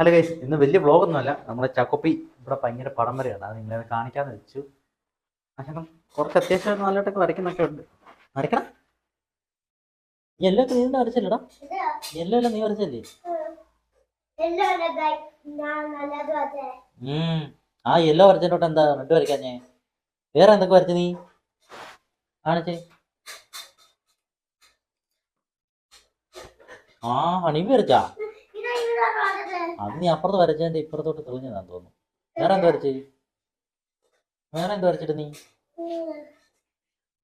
Hello guys ഇന്ന് വലിയ വ്ളോഗൊന്നുമല്ല. നമ്മുടെ ചക്കൊപ്പി ഇവിടെ ഭയങ്കര പടം വരെയാണ് അത് നിങ്ങളെ കാണിക്കാന്ന് വെച്ചു. കുറച്ച് അത്യാവശ്യം നല്ലതായിട്ടൊക്കെ വരയ്ക്കുന്നൊക്കെ ഉണ്ട്. വരയ്ക്കണം. എല്ലാം നീണ്ട വരച്ചല്ലേടാ? എല്ലാം നീ വരച്ചല്ലേ? ആ യെല്ലോ വരച്ചോട്ടെ. എന്താ റെഡ് ഞാൻ? വേറെ എന്തൊക്കെ വരച്ച നീ? കാണിച്ചേ. ആ ഹണി വരച്ചാ? അത് നീ അപ്പുറത്ത് വരച്ചതിന്റെ ഇപ്പുറത്തോട്ട് തെളിഞ്ഞതാന്ന് തോന്നുന്നു. വേറെ എന്താ വരച്ചേ? വേറെ എന്താ വരച്ചിട്ട് നീ?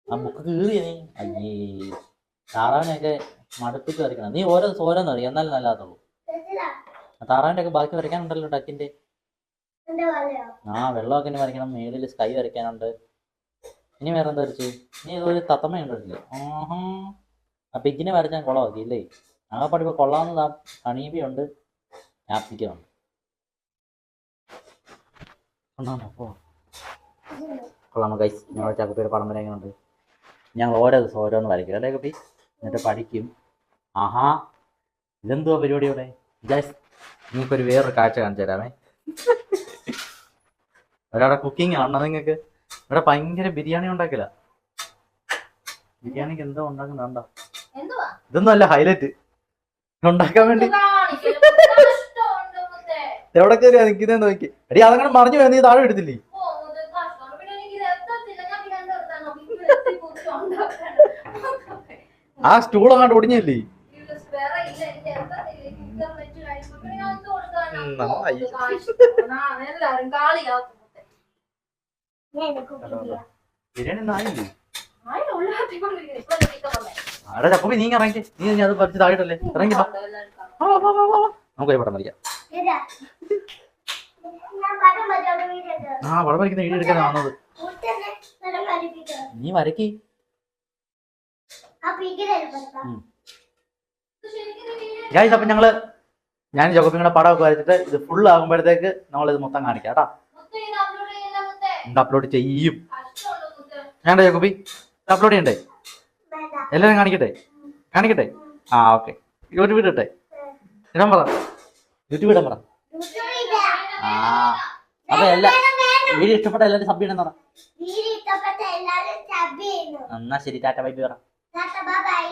ആ ബുക്ക് കീറിയ നീ? അയ്യേ. താറാവിനെയൊക്കെ മടുപ്പിച്ച് വരയ്ക്കണം. നീ ഓരോ ഓരോന്ന് വരയ്ക്കും. എന്നാലും നല്ലതാത്തുള്ളൂ. താറാവിന്റെ ഒക്കെ ബാക്കി വരയ്ക്കാനുണ്ടല്ലോ ടക്കിന്റെ ആ വെള്ളമൊക്കെ വരയ്ക്കണം. മേളിൽ സ്കൈ വരയ്ക്കാനുണ്ട്. ഇനി വേറെ എന്താ വരച്ചു? നീ ഇതൊരു തത്തമ്മ ഉണ്ടല്ലേ ആഹാ. ആ പിഗിനെ വരച്ചാൽ കുളമാക്കി ഇല്ലേ? ആ കൊള്ളാവുന്നത്. ആ ഹണീബിയുണ്ട് ആപ്ലിക്കുണ്ട് കൊള്ളാമോ? ഗൈസ് ഞങ്ങളുടെ ചക്കപ്പിയുടെ പടം വരെ എങ്ങനെയുണ്ട്? ഞങ്ങൾ ഓരോ ദിവസം ഓരോന്ന് വരയ്ക്കും. അല്ലേ കുട്ടി എന്നിട്ട് പഠിക്കും. ആഹാ. ഇതെന്തുവാ പരിപാടി ഇവിടെ? ഗൈസ് നിങ്ങൾക്കൊരു വേറൊരു കാഴ്ച കാണിച്ചു തരാമേ. ഒരാടെ കുക്കിംഗ് ആണോ? നിങ്ങൾക്ക് ഇവിടെ ഭയങ്കര ബിരിയാണി ഉണ്ടാക്കില്ല ബിരിയാണിക്ക് എന്തോ ഉണ്ടാക്കുന്നുണ്ടോ ഇതൊന്നും അല്ല ഹൈലൈറ്റ് ഉണ്ടാക്കാൻ വേണ്ടി. എവിടെ കയറിയാ നിക്കുന്ന നോക്കി. എടി അതങ്ങനെ മറിഞ്ഞു വേണം നീ താഴെ എടുത്തില്ലേ. ആ സ്റ്റൂൾ അങ്ങോട്ട് ഒടിഞ്ഞില്ലേ. ബിരിയാണി അവിടെ ചപ്പി നീ ഇറങ്ങി. നീ അത് പറിച്ച് താഴെ ഇറങ്ങി. നമുക്ക് പടം വരയ്ക്കാം. ആ പടം വരയ്ക്കുന്ന വീഡിയോ എടുക്കാൻ വന്നത്. നീ ഗായ്സ് അപ്പം ഞങ്ങൾ ഞാൻ ജോക്കപ്പിങ്ങളുടെ പടമൊക്കെ വരച്ചിട്ട് ഇത് ഫുൾ ആകുമ്പോഴത്തേക്ക് നമ്മൾ ഇത് മൊത്തം കാണിക്കാം കേട്ടാ. അപ്ലോഡ് ചെയ്യും. വേണ്ട ജോഗപ്പി അപ്ലോഡ് ചെയ്യണ്ടേ? എല്ലാവരും കാണിക്കട്ടെ? കാണിക്കട്ടെ? ആ ഓക്കെ യൂട്യൂബ് ഇടട്ടെ ഇടാൻ പറ. യൂട്യൂബ് ഇടാൻ പറ. ആ. അപ്പൊ എല്ലാ വീഡിയോ ഇഷ്ടപ്പെട്ട എല്ലാവരും സബ് ചെയ്യണം എന്നാ ശരി ടാറ്റ ബൈ പറ. ബൈ